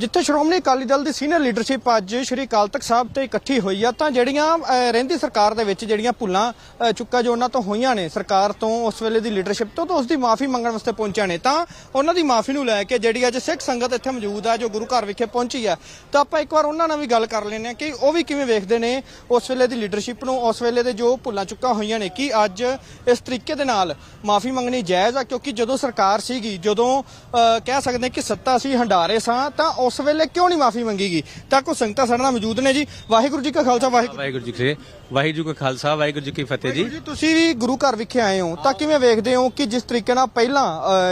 ਜਿੱਥੇ ਸ਼੍ਰੋਮਣੀ ਅਕਾਲੀ ਦਲ ਦੀ senior leadership ਅੱਜ ਸ਼੍ਰੀ ਅਕਾਲ ਤਖਤ ਸਾਹਿਬ ਤੇ ਇਕੱਠੀ ਹੋਈ ਆ, ਤਾਂ ਜਿਹੜੀਆਂ ਰਹਿੰਦੀ ਸਰਕਾਰ ਦੇ ਵਿੱਚ ਜਿਹੜੀਆਂ ਭੁੱਲਾਂ ਚੁੱਕਾ ਜੋ ਉਹਨਾਂ ਤੋਂ ਹੋਈਆਂ ਨੇ, ਸਰਕਾਰ ਤੋਂ ਉਸ ਵੇਲੇ ਦੀ ਲੀਡਰਸ਼ਿਪ ਤੋਂ, ਤਾਂ ਉਸ ਦੀ ਮਾਫੀ ਮੰਗਣ ਵਾਸਤੇ ਪਹੁੰਚਿਆ ਨੇ। ਤਾਂ ਉਹਨਾਂ ਦੀ ਮਾਫੀ ਨੂੰ ਲੈ ਕੇ ਜਿਹੜੀ ਅੱਜ ਸਿੱਖ ਸੰਗਤ ਇੱਥੇ ਮੌਜੂਦ ਆ, ਜੋ ਗੁਰੂ ਘਰ ਵਿਖੇ ਪਹੁੰਚੀ ਆ, ਤਾਂ ਆਪਾਂ ਇੱਕ ਵਾਰ ਉਹਨਾਂ ਨਾਲ ਵੀ ਗੱਲ ਕਰ ਲੈਂਦੇ ਆ ਕਿ ਉਹ ਵੀ ਕਿਵੇਂ ਵੇਖਦੇ ਨੇ ਉਸ ਵੇਲੇ ਦੀ ਲੀਡਰਸ਼ਿਪ ਨੂੰ, ਉਸ ਵੇਲੇ ਦੇ ਜੋ ਭੁੱਲਾਂ ਚੁੱਕਾ ਹੋਈਆਂ ਨੇ, ਕਿ ਅੱਜ ਇਸ ਤਰੀਕੇ ਦੇ ਨਾਲ ਮਾਫੀ ਮੰਗਣੀ ਜਾਇਜ਼ ਆ, ਕਿਉਂਕਿ ਜਦੋਂ ਸਰਕਾਰ ਸੀਗੀ, ਜਦੋਂ ਕਹਿ ਸਕਦੇ ਹਾਂ ਕਿ ਸੱਤਾ ਸੀ, ਹੰਡਾਰੇ ਸਾਂ, ਤਾਂ ਉਸ ਵੇਲੇ ਕਿਉਂ ਨਹੀਂ ਮਾਫੀ ਮੰਗੀਗੀ? ਤਾਂ ਕੋ ਸੰਗਤਾਂ ਸਾਡੇ ਨਾਲ ਮੌਜੂਦ ਨੇ ਜੀ। ਵਾਹਿਗੁਰੂ ਜੀ ਕਾ ਖਾਲਸਾ ਵਾਹਿਗੁਰੂ ਵਾਹਿਗੁਰੂ ਜੀ ਕੀ ਵਾਹਿਗੁਰੂ ਜੀ ਕਾ ਖਾਲਸਾ ਵਾਹਿਗੁਰੂ ਜੀ ਕੀ ਫਤਿਹ ਜੀ। ਜੀ ਤੁਸੀਂ ਵੀ ਗੁਰੂ ਘਰ ਵਿਖੇ ਆਏ ਹੋ ਤਾਂ ਕਿਵੇਂ ਵੇਖਦੇ ਹੋ ਕਿ ਜਿਸ ਤਰੀਕੇ ਨਾਲ ਪਹਿਲਾਂ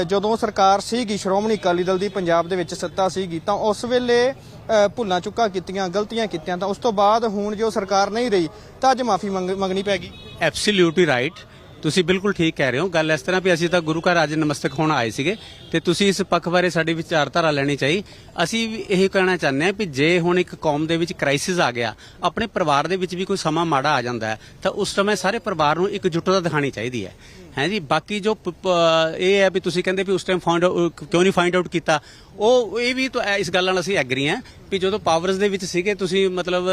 ਜਦੋਂ ਸਰਕਾਰ ਸੀਗੀ ਸ਼੍ਰੋਮਣੀ ਅਕਾਲੀ ਦਲ ਦੀ ਪੰਜਾਬ ਦੇ ਵਿੱਚ ਸੱਤਾ ਸੀਗੀ ਤਾਂ ਉਸ ਵੇਲੇ ਭੁੱਲਾਂ ਚੁੱਕਾ ਕੀਤੀਆਂ ਗਲਤੀਆਂ ਕੀਤੀਆਂ ਤਾਂ ਉਸ ਤੋਂ ਬਾਅਦ ਹੁਣ ਜੋ ਸਰਕਾਰ ਨਹੀਂ ਰਹੀ ਤਾਂ ਅੱਜ ਮਾਫੀ ਮੰਗਣੀ ਪੈਗੀ ਐਬਸੋਲੂਟਲੀ ਰਾਈਟ ਤੁਸੀਂ ਬਿਲਕੁਲ ਠੀਕ ਕਹਿ ਰਹੇ ਹੋ। ਗੱਲ ਇਸ ਤਰ੍ਹਾਂ ਵੀ ਅਸੀਂ ਤਾਂ ਗੁਰੂ ਘਰ ਅੱਜ ਨਮਸਤਕ ਹੋਣ ਆਏ ਸੀਗੇ ਤੇ ਤੁਸੀਂ ਇਸ ਪੱਖ ਬਾਰੇ ਸਾਡੀ ਵਿਚਾਰਧਾਰਾ ਲੈਣੀ ਚਾਹੀ। ਅਸੀਂ ਵੀ ਇਹ ਕਹਿਣਾ ਚਾਹੁੰਦੇ ਹਾਂ ਵੀ ਜੇ ਹੁਣ ਇੱਕ ਕੌਮ ਦੇ ਵਿੱਚ ਕ੍ਰਾਈਸਿਸ ਆ ਗਿਆ, ਆਪਣੇ ਪਰਿਵਾਰ ਦੇ ਵਿੱਚ ਵੀ ਕੋਈ ਸਮਾਂ ਮਾੜਾ ਆ ਜਾਂਦਾ ਹੈ, ਤਾਂ ਉਸ ਸਮੇਂ ਸਾਰੇ ਪਰਿਵਾਰ ਨੂੰ ਇੱਕ ਜੁਟਤਾ ਦਿਖਾਣੀ ਚਾਹੀਦੀ ਹੈ। ਹੈ ਜੀ? ਬਾਕੀ ਜੋ ਪ- ਇਹ ਹੈ ਵੀ ਤੁਸੀਂ ਕਹਿੰਦੇ ਵੀ ਉਸ ਟਾਈਮ ਫਾਈਂਡ ਕਿਉਂ ਨਹੀਂ ਫਾਈਂਡ ਆਊਟ ਕੀਤਾ? ਉਹ, ਇਹ ਵੀ ਤਾਂ, ਇਸ ਗੱਲ ਨਾਲ ਅਸੀਂ ਐਗਰੀ ਹਾਂ ਵੀ ਜਦੋਂ ਪਾਵਰਸ ਦੇ ਵਿੱਚ ਸੀਗੇ, ਤੁਸੀਂ ਮਤਲਬ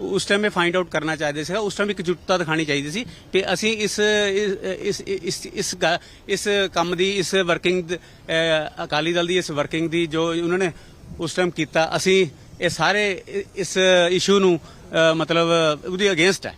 ਉਸ ਟਾਈਮ ਇਹ ਫਾਈਂਡ ਆਊਟ ਕਰਨਾ ਚਾਹੀਦੇ ਸੀਗਾ, ਉਸ ਟਾਈਮ ਇੱਕ ਜੁਟਤਾ ਦਿਖਾਣੀ ਚਾਹੀਦੀ ਸੀ ਵੀ ਅਸੀਂ ਇਸ ਇਸ ਇਸ ਇਸ ਗ- ਇਸ ਕੰਮ ਦੀ, ਇਸ ਵਰਕਿੰਗ ਅਕਾਲੀ ਦਲ ਦੀ, ਇਸ ਵਰਕਿੰਗ ਦੀ ਜੋ ਉਹਨਾਂ ਨੇ ਉਸ ਟਾਈਮ ਕੀਤਾ, ਅਸੀਂ ਇਹ ਸਾਰੇ, ਇਸ ਇਸ਼ੂ ਨੂੰ ਮਤਲਬ, ਉਹਦੀ ਅਗੇਂਸਟ ਹੈ।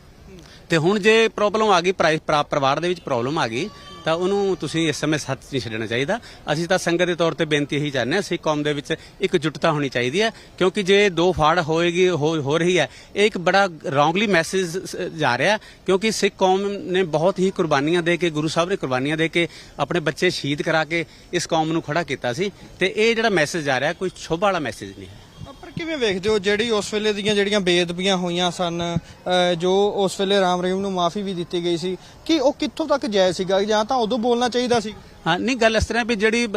ਤੇ ਹੁਣ ਜੇ ਪ੍ਰੋਬਲਮ ਆ ਗਈ, ਪ੍ਰਾਈ- ਪਰਾ- ਪਰਿਵਾਰ ਦੇ ਵਿੱਚ ਪ੍ਰੋਬਲਮ ਆ ਗਈ, ਤਾਂ ਉਹਨੂੰ ਤੁਸੀਂ ਇਸ ਸਮੇਂ ਸੱਚ ਨਹੀਂ ਛੱਡਣਾ ਚਾਹੀਦਾ। ਅਸੀਂ ਤਾਂ ਸੰਗਤ ਦੇ ਤੌਰ ਤੇ ਬੇਨਤੀ ਇਹੀ ਚਾਹੁੰਦੇ ਹਾਂ ਸਿੱਖ ਕੌਮ ਦੇ ਵਿੱਚ ਇੱਕ ਜੁਟਤਾ ਹੋਣੀ ਚਾਹੀਦੀ ਹੈ, ਕਿਉਂਕਿ ਜੇ ਦੋ ਫਾੜ ਹੋਏਗੀ, ਹੋ ਹੋ ਰਹੀ ਹੈ, ਇਹ ਇੱਕ ਬੜਾ ਰੋਂਗਲੀ ਮੈਸੇਜ ਜਾ ਰਿਹਾ ਕਿਉਂਕਿ ਸਿੱਖ ਕੌਮ ਨੇ ਬਹੁਤ ਹੀ ਕੁਰਬਾਨੀਆਂ ਦੇ ਕੇ, ਗੁਰੂ ਸਾਹਿਬ ਨੇ ਕੁਰਬਾਨੀਆਂ ਦੇ ਕੇ ਆਪਣੇ ਬੱਚੇ ਸ਼ਹੀਦ ਕਰਾ ਕੇ ਇਸ ਕੌਮ ਨੂੰ ਖੜਾ ਕੀਤਾ ਸੀ, ਤੇ ਇਹ ਜਿਹੜਾ ਮੈਸੇਜ ਜਾ ਰਿਹਾ, ਕੋਈ ਸ਼ੋਭਾ ਵਾਲਾ ਮੈਸੇਜ ਨਹੀਂ ਹੈ। ਕਿਵੇਂ ਵੇਖਦੇ ਹੋ ਜਿਹੜੀ ਉਸ ਵੇਲੇ ਦੀਆਂ ਜਿਹੜੀਆਂ ਬੇਅਦਬੀਆਂ ਹੋਈਆਂ ਸਨ ਅਹ, ਜੋ ਉਸ ਵੇਲੇ ਰਾਮ ਰਹੀਮ ਨੂੰ ਮਾਫੀ ਵੀ ਦਿੱਤੀ ਗਈ ਸੀ ਕਿ ਉਹ ਕਿੱਥੋਂ ਤੱਕ ਜਾਇਜ਼ ਸੀਗਾ? ਜਾਂ ਤਾਂ ਉਦੋਂ ਬੋਲਣਾ ਚਾਹੀਦਾ ਸੀ? ਹਾਂ ਨਹੀਂ ਗੱਲ ਇਸ ਤਰ੍ਹਾਂ ਵੀ ਜਿਹੜੀ ਅ,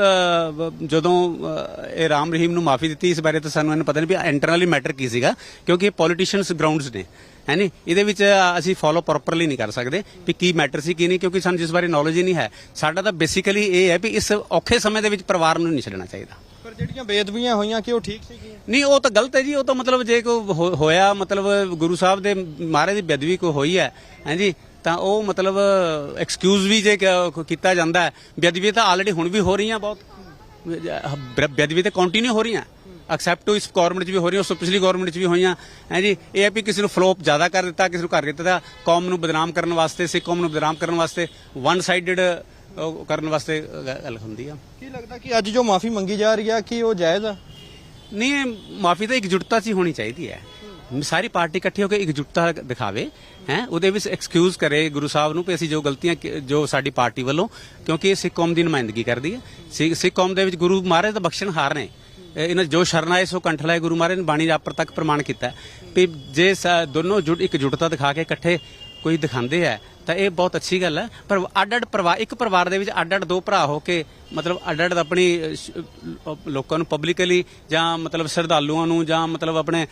ਵ- ਜਦੋਂ ਅ, ਇਹ ਰਾਮ ਰਹੀਮ ਨੂੰ ਮਾਫੀ ਦਿੱਤੀ ਇਸ ਬਾਰੇ ਤਾਂ ਸਾਨੂੰ ਇਹਨੂੰ ਪਤਾ ਨਹੀਂ ਵੀ ਇੰਟਰਨਲੀ ਮੈਟਰ ਕੀ ਸੀਗਾ ਕਿਉਂਕਿ ਇਹ ਪੋਲੀਟੀਸ਼ੀਅਨਸ ਗਰਾਊਂਡਸ ਨੇ ਹੈ ਨਹੀਂ ਇਹਦੇ ਵਿੱਚ ਅ, ਅਸੀਂ ਫੋਲੋ ਪ੍ਰੋਪਰਲੀ ਨਹੀਂ ਕਰ ਸਕਦੇ ਵੀ ਕੀ ਮੈਟਰ ਸੀ ਕੀ ਨਹੀਂ ਕਿਉਂਕਿ ਸਾਨੂੰ ਜਿਸ ਬਾਰੇ ਨੌਲੇਜ ਹੀ ਨਹੀਂ ਹੈ। ਸਾਡਾ ਤਾਂ ਬੇਸਿਕਲੀ ਇਹ ਹੈ ਵੀ ਇਸ ਔਖੇ ਸਮੇਂ ਦੇ ਵਿੱਚ ਪਰਿਵਾਰ ਨੂੰ ਨਹੀਂ ਛੱਡਣਾ ਚਾਹੀਦਾ। ਜਿਹੜੀਆਂ ਬੇਅਦਬੀਆਂ ਹੋਈਆਂ, ਕਿ ਉਹ ਠੀਕ ਸੀਗੀਆਂ? ਨਹੀਂ, ਉਹ ਤਾਂ ਗਲਤ ਹੈ ਜੀ, ਉਹ ਤਾਂ ਮਤਲਬ ਜੇ ਕੋਈ ਹੋਇਆ, ਮਤਲਬ ਗੁਰੂ ਸਾਹਿਬ ਦੇ ਮਹਾਰਾਜ ਦੀ ਬੇਦਵੀ ਕੋਈ ਹੋਈ ਹੈ ਹਾਂਜੀ ਤਾਂ ਉਹ ਮਤਲਬ ਐਕਸਕਿਊਜ਼ ਵੀ ਜੇ ਕੀਤਾ ਜਾਂਦਾ ਹੈ ਬੇਦਵੀ ਤਾਂ ਆਲਰੇਡੀ ਹੁਣ ਵੀ ਹੋ ਰਹੀਆਂ ਬਹੁਤ। ਬ- ਤਾਂ ਤੇ ਕੰਟੀਨਿਊ ਹੋ ਰਹੀਆਂ ਐਕਸੈਪਟ ਇਸ ਗਵਰਨਮੈਂਟ 'ਚ ਵੀ ਹੋ ਰਹੀਆਂ, ਉਸ ਤੋਂ ਪਿਛਲੀ ਗਵਰਨਮੈਂਟ 'ਚ ਵੀ ਹੋਈਆਂ, ਹੈ ਜੀ, ਇਹ ਹੈ ਵੀ ਕਿਸੇ ਨੂੰ ਫਲੋਪ ਜ਼ਿਆਦਾ ਕਰ ਦਿੱਤਾ, ਕਿਸੇ ਨੂੰ ਕਰ ਦਿੱਤਾ, ਕੌਮ ਨੂੰ ਬਦਨਾਮ ਕਰਨ ਵਾਸਤੇ, ਸਿੱਖ ਕੌਮ ਨੂੰ ਬਦਨਾਮ ਕਰਨ ਵਾਸਤੇ ਵਨ ਸਾਈਡਡ ਕਰਨ ਵਾਸਤੇ ਗੱਲ ਹੁੰਦੀ ਆ। ਕੀ ਲੱਗਦਾ ਕਿ ਅੱਜ ਜੋ ਮਾਫੀ ਮੰਗੀ ਜਾ ਰਹੀ ਆ ਕਿ ਉਹ ਜਾਇਜ਼ ਆ? ਨਹੀਂ ਮਾਫੀ ਤਾਂ ਇਕਜੁੱਟਤਾ 'ਚ ਹੀ ਹੋਣੀ ਚਾਹੀਦੀ ਹੈ। ਸਾਰੀ ਪਾਰਟੀ ਇਕੱਠੀ ਹੋ ਕੇ ਇਕਜੁੱਟਤਾ ਦਿਖਾਵੇ ਹੈ ਉਹਦੇ ਵਿੱਚ ਐਕਸਕਿਊਜ਼ ਕਰੇ ਗੁਰੂ ਸਾਹਿਬ ਨੂੰ ਕਿ ਅਸੀਂ ਜੋ ਗਲਤੀਆਂ ਕੀ- ਜੋ ਸਾਡੀ ਪਾਰਟੀ ਵੱਲੋਂ ਕਿਉਂਕਿ ਇਹ ਸਿੱਖ ਕੌਮ ਦੀ ਨੁਮਾਇੰਦਗੀ ਕਰਦੀ ਹੈ। ਸਿੱਖ ਸਿੱਖ ਕੌਮ ਦੇ ਵਿੱਚ ਗੁਰੂ ਮਹਾਰਾਜ ਦਾ ਬਖਸ਼ਣਹਾਰ ਨੇ। ਇਹ ਇਹਨਾਂ ਜੋ ਸ਼ਰਨ ਆਏ ਸੋ ਕੰਠ ਲਾਏ ਗੁਰੂ ਮਹਾਰਾਜ ਨੇ ਬਾਣੀ ਆਪਰ ਤੱਕ ਪ੍ਰਮਾਣ ਕੀਤਾ ਹੈ। ਵੀ ਜੇ ਸ- ਦੋਨੋਂ ਜੁਟ ਇਕਜੁੱਟਤਾ ਦਿਖਾ ਕੇ ਇਕੱਠੇ ਕੋਈ ਦਿਖਾਉਂਦੇ ਆ ਤਾਂ ਇਹ ਬਹੁਤ ਅੱਛੀ ਗੱਲ ਹੈ। ਪਰ ਅੱਡ ਅੱਡ ਪਰਿਵਾਰ, ਇੱਕ ਪਰਿਵਾਰ ਦੇ ਵਿੱਚ ਅੱਡ ਅੱਡ ਦੋ ਭਰਾ ਹੋ ਕੇ ਮਤਲਬ ਅੱਡ ਅੱਡ ਆਪਣੀ ਲੋਕਾਂ ਨੂੰ ਪਬਲਿਕਲੀ ਜਾਂ ਮਤਲਬ ਸ਼ਰਧਾਲੂਆਂ ਨੂੰ ਜਾਂ ਮਤਲਬ ਆਪਣੇ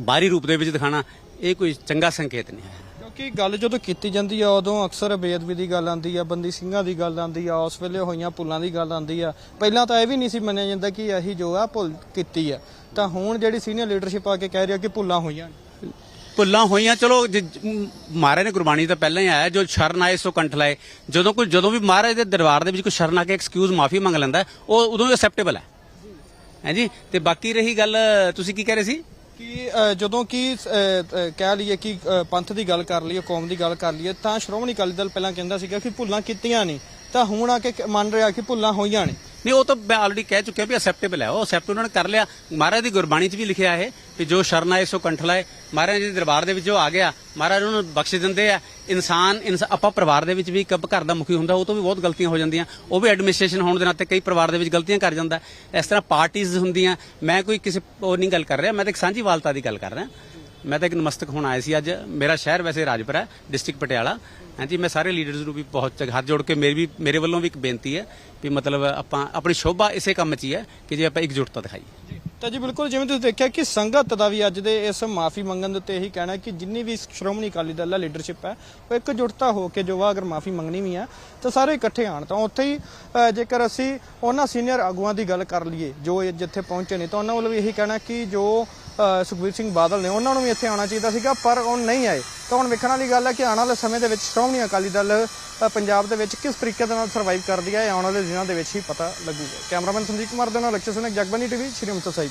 ਬਾਹਰੀ ਰੂਪ ਦੇ ਵਿੱਚ ਦਿਖਾਣਾ ਇਹ ਕੋਈ ਚੰਗਾ ਸੰਕੇਤ ਨਹੀਂ ਹੈ। ਕਿਉਂਕਿ ਗੱਲ ਜਦੋਂ ਕੀਤੀ ਜਾਂਦੀ ਆ, ਉਦੋਂ ਅਕਸਰ ਬੇਅਦਬੀ ਦੀ ਗੱਲ ਆਉਂਦੀ ਆ, ਬੰਦੀ ਸਿੰਘਾਂ ਦੀ ਗੱਲ ਆਉਂਦੀ ਆ, ਉਸ ਵੇਲੇ ਹੋਈਆਂ ਭੁੱਲਾਂ ਦੀ ਗੱਲ ਆਉਂਦੀ ਆ। ਪਹਿਲਾਂ ਤਾਂ ਇਹ ਵੀ ਨਹੀਂ ਸੀ ਮੰਨਿਆ ਜਾਂਦਾ ਕਿ ਇਹੀ ਜੋ ਆ ਭੁੱਲ ਕੀਤੀ ਆ। ਤਾਂ ਹੁਣ ਜਿਹੜੀ ਸੀਨੀਅਰ ਲੀਡਰਸ਼ਿਪ ਆ ਕੇ ਕਹਿ ਰਹੀ ਆ ਕਿ ਭੁੱਲਾਂ ਹੋਈਆਂ ਭੁੱਲਾਂ ਹੋਈਆਂ, ਚਲੋ ਜ- ਮਹਾਰਾਜ ਨੇ ਗੁਰਬਾਣੀ ਤਾਂ ਪਹਿਲਾਂ ਹੀ ਆਇਆ, ਜੋ ਸ਼ਰਨ ਆਏ ਸੋ ਕੰਠ ਲਾਏ। ਜਦੋਂ ਕੋਈ, ਜਦੋਂ ਵੀ ਮਹਾਰਾਜ ਦੇ ਦਰਬਾਰ ਦੇ ਵਿੱਚ ਕੋਈ ਸ਼ਰਨ ਆ ਕੇ ਐਕਸਕਿਊਜ਼ ਮਾਫੀ ਮੰਗ ਲੈਂਦਾ, ਉਹ ਉਦੋਂ ਹੀ ਅਸੈਪਟੇਬਲ ਹੈ। ਹੈ ਤੇ ਬਾਕੀ ਰਹੀ ਗੱਲ, ਤੁਸੀਂ ਕੀ ਕਹਿ ਰਹੇ ਸੀ? ਕਿ ਜਦੋਂ ਕਿ ਕਹਿ ਲਈਏ ਕਿ ਪੰਥ ਦੀ ਗੱਲ ਕਰ ਲਈਏ, ਕੌਮ ਦੀ ਗੱਲ ਕਰ ਲਈਏ, ਤਾਂ ਸ਼੍ਰੋਮਣੀ ਅਕਾਲੀ ਦਲ ਪਹਿਲਾਂ ਕਹਿੰਦਾ ਸੀਗਾ ਕਿ ਭੁੱਲਾਂ ਕੀਤੀਆਂ ਨਹੀਂ। ਤਾਂ ਹੁਣ ਆ ਕੇ ਮੰਨ ਰਿਹਾ ਕਿ ਭੁੱਲਾਂ ਹੋਈਆਂ ਨੇ। ਨਹੀਂ, ਉਹ ਤਾਂ ਮੈਂ ਆਲਰੇਡੀ ਕਹਿ ਚੁੱਕਿਆ ਵੀ ਅਸੈਪਟੇਬਲ ਹੈ। ਉਹ ਅਸੈਪਟ ਉਹਨਾਂ ਨੇ ਕਰ ਲਿਆ। ਮਹਾਰਾਜ ਦੀ ਗੁਰਬਾਣੀ 'ਚ ਵੀ ਲਿਖਿਆ ਹੈ ਵੀ ਜੋ ਸ਼ਰਨ ਆਏ ਸੋ ਕੰਠ ਲਾਏ। ਮਹਾਰਾਜ ਦੇ ਦਰਬਾਰ ਦੇ ਵਿੱਚ ਜੋ ਆ ਗਿਆ। ਮਹਾਰਾਜ ਉਹਨੂੰ ਬਖਸ਼ ਦਿੰਦੇ ਆ। ਇਨਸਾਨ, ਇਨਸਾ- ਆਪਾਂ ਪਰਿਵਾਰ ਦੇ ਵਿੱਚ ਵੀ ਇੱਕ ਘਰ ਦਾ ਮੁਖੀ ਹੁੰਦਾ, ਉਹ ਤੋਂ ਵੀ ਬਹੁਤ ਗਲਤੀਆਂ ਹੋ ਜਾਂਦੀਆਂ। ਉਹ ਵੀ ਐਡਮਿਨਿਸਟ੍ਰੇਸ਼ਨ ਹੋਣ ਦੇ ਨਾਤੇ ਕਈ ਪਰਿਵਾਰ ਦੇ ਵਿੱਚ ਗਲਤੀਆਂ ਕਰ ਜਾਂਦਾ। ਇਸ ਤਰ੍ਹਾਂ ਪਾਰਟੀਆਂ ਹੁੰਦੀਆਂ। ਮੈਂ ਕੋਈ ਕਿਸੇ ਉਹ ਨਹੀਂ ਗੱਲ ਕਰ ਰਿਹਾ। ਮੈਂ ਤਾਂ ਇੱਕ ਸਾਂਝੀ ਵਾਲਤਾ ਦੀ ਗੱਲ ਕਰ ਰਿਹਾ। ਮੈਂ ਤਾਂ ਇੱਕ ਨਮਸਤਕ ਹੋਣ ਆਇਆ ਸੀ ਅੱਜ। ਮੇਰਾ ਸ਼ਹਿਰ ਵੈਸੇ ਰਾਜਪੁਰ ਹੈ ਡਿਸਟ੍ਰਿਕਟ ਪਟਿਆਲਾ। ਹਾਂਜੀ ਮੈਂ ਸਾਰੇ ਲੀਡਰਸ ਨੂੰ ਵੀ ਬਹੁਤ ਚੰਗਾ ਹੱਥ ਜੋੜ ਕੇ ਮੇਰੀ ਵੀ ਮੇਰੇ ਵੱਲੋਂ ਵੀ ਇੱਕ ਬੇਨਤੀ ਹੈ ਵੀ ਮਤਲਬ ਆਪਾਂ ਆਪਣੀ ਸ਼ੋਭਾ ਇਸੇ ਕੰਮ 'ਚ ਹੀ ਹੈ ਕਿ ਜੇ ਆਪਾਂ ਇਕਜੁੱਟਤਾ ਦਿਖਾਈਏ। ਤਾਂ ਜੀ ਬਿਲਕੁਲ ਜਿਵੇਂ ਤੁਸੀਂ ਦੇਖਿਆ ਕਿ ਸੰਗਤ ਦਾ ਵੀ ਅੱਜ ਦੇ ਇਸ ਮਾਫੀ ਮੰਗਣ ਦੇ ਉੱਤੇ ਇਹੀ ਕਹਿਣਾ ਕਿ ਜਿੰਨੀ ਵੀ ਸ਼੍ਰੋਮਣੀ ਅਕਾਲੀ ਦਲ ਦਾ ਲੀਡਰਸ਼ਿਪ ਹੈ ਉਹ ਇਕਜੁੱਟਤਾ ਹੋ ਕੇ ਜੋ ਵਾ ਅਗਰ ਮਾਫੀ ਮੰਗਣੀ ਵੀ ਹੈ ਤਾਂ ਸਾਰੇ ਇਕੱਠੇ ਆਣ। ਤਾਂ ਉੱਥੇ ਹੀ ਅ, ਜੇਕਰ ਅਸੀਂ ਉਹਨਾਂ ਸੀਨੀਅਰ ਆਗੂਆਂ ਦੀ ਗੱਲ ਕਰ ਲਈਏ ਜੋ ਇਹ ਜਿੱਥੇ ਪਹੁੰਚੇ ਨੇ ਤਾਂ ਉਹਨਾਂ ਵੱਲੋਂ ਵੀ ਇਹੀ ਕਹਿਣਾ ਕਿ ਜੋ ਸੁਖਬੀਰ ਸਿੰਘ ਬਾਦਲ ਨੇ ਉਹਨਾਂ ਨੂੰ ਵੀ ਇੱਥੇ ਆਉਣਾ ਚਾਹੀਦਾ ਸੀਗਾ, ਪਰ ਉਹ ਨਹੀਂ ਆਏ। ਤਾਂ ਹੁਣ ਵੇਖਣ ਵਾਲੀ ਗੱਲ ਹੈ ਕਿ ਆਉਣ ਵਾਲੇ ਸਮੇਂ ਦੇ ਵਿੱਚ ਸ਼੍ਰੋਮਣੀ ਅਕਾਲੀ ਦਲ ਪੰਜਾਬ ਦੇ ਵਿੱਚ ਕਿਸ ਤਰੀਕੇ ਦੇ ਨਾਲ ਸਰਵਾਈਵ ਕਰਦੀ ਹੈ, ਇਹ ਆਉਣ ਵਾਲੇ ਦਿਨਾਂ ਦੇ ਵਿੱਚ ਹੀ ਪਤਾ ਲੱਗੂਗਾ। ਕੈਮਰਾਮੈਨ ਸੰਦੀਪ ਕੁਮਾਰ ਦੇ ਨਾਲ ਲਕਸ਼ੇ ਸੁਨੇਕ ਜਗਬਾਨੀ ਟੀਵੀ, ਸ਼੍ਰੀ ਅੰਮ੍ਰਿਤਸਰ ਸਾਹਿਬ।